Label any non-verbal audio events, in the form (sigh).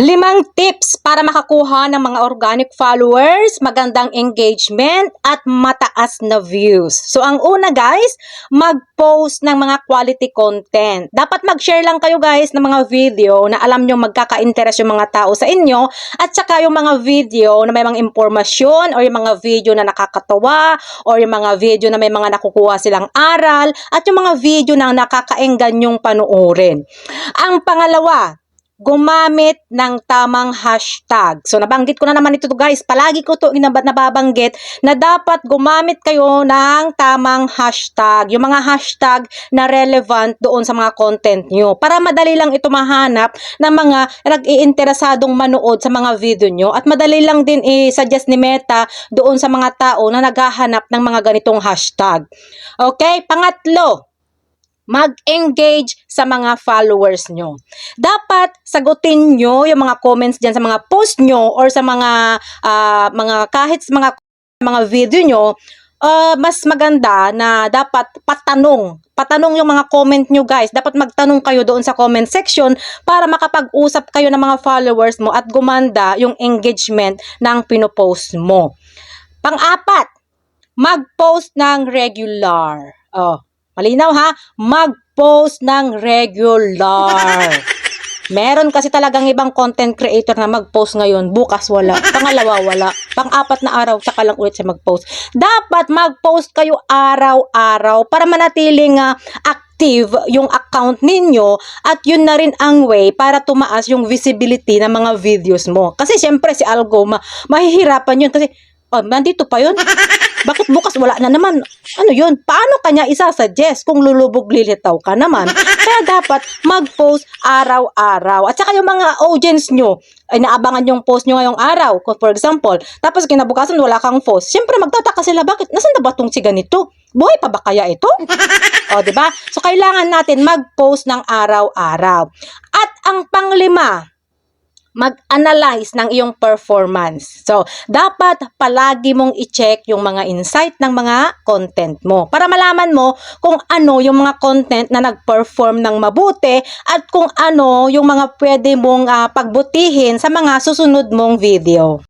Limang tips para makakuha ng mga organic followers, magandang engagement, at mataas na views. So, ang una guys, mag-post ng mga quality content. Dapat mag-share lang kayo guys ng mga video na alam nyo magkaka-interest yung mga tao sa inyo at saka yung mga video na may mga impormasyon or yung mga video na nakakatawa or yung mga video na may mga nakukuha silang aral at yung mga video na nakakaenggan yung panuorin. Ang pangalawa, gumamit ng tamang hashtag. So, nabanggit ko na naman ito guys. Palagi ko ito nababanggit na dapat gumamit kayo ng tamang hashtag. Yung mga hashtag na relevant doon sa mga content nyo. Para madali lang ito mahanap ng mga nag-iinteresadong manood sa mga video nyo. At madali lang din i-suggest ni Meta doon sa mga tao na naghahanap ng mga ganitong hashtag. Okay? Pangatlo, mag-engage sa mga followers nyo. Dapat sagutin nyo yung mga comments dyan sa mga post nyo or sa mga ah, mga kahit sa mga mga video nyo, ah, mas maganda na dapat patanong. Patanong yung mga comment nyo guys. Dapat magtanong kayo doon sa comment section para makapag-usap kayo ng mga followers mo at gumanda yung engagement ng pinopost mo. Pang-apat, mag-post ng regular. Oh, malinaw ha? Mag-post ng regular. (laughs) Meron kasi talagang ibang content creator na mag-post ngayon, bukas wala, pangalawa wala, pang-apat na araw saka lang ulit siya mag-post. Dapat mag-post kayo araw-araw para manatiling ah, active yung account ninyo at yun na rin ang way para tumaas yung visibility ng mga videos mo. Kasi syempre si Algo, ma mahihirapan yun kasi oh, nandito pa yun. (laughs) Bakit bukas wala na naman? Ano yun? Paano kanya isasuggest kung lulubog lilitaw ka naman? Kaya dapat mag-post araw-araw. At saka yung mga audience nyo, ay naabangan yung post nyo ngayong araw. For example, tapos kinabukasan wala kang post. Siyempre magtataka sila, bakit? Nasaan na ba tong si ganito? Buhay pa ba kaya ito? (laughs) o, di ba? So, kailangan natin mag-post ng araw-araw. At ang panglima, mag-analyze ng iyong performance. So, dapat palagi mong i-check yung mga insight ng mga content mo para malaman mo kung ano yung mga content na nag-perform ng mabuti at kung ano yung mga pwede mong ah, pagbutihin sa mga susunod mong video.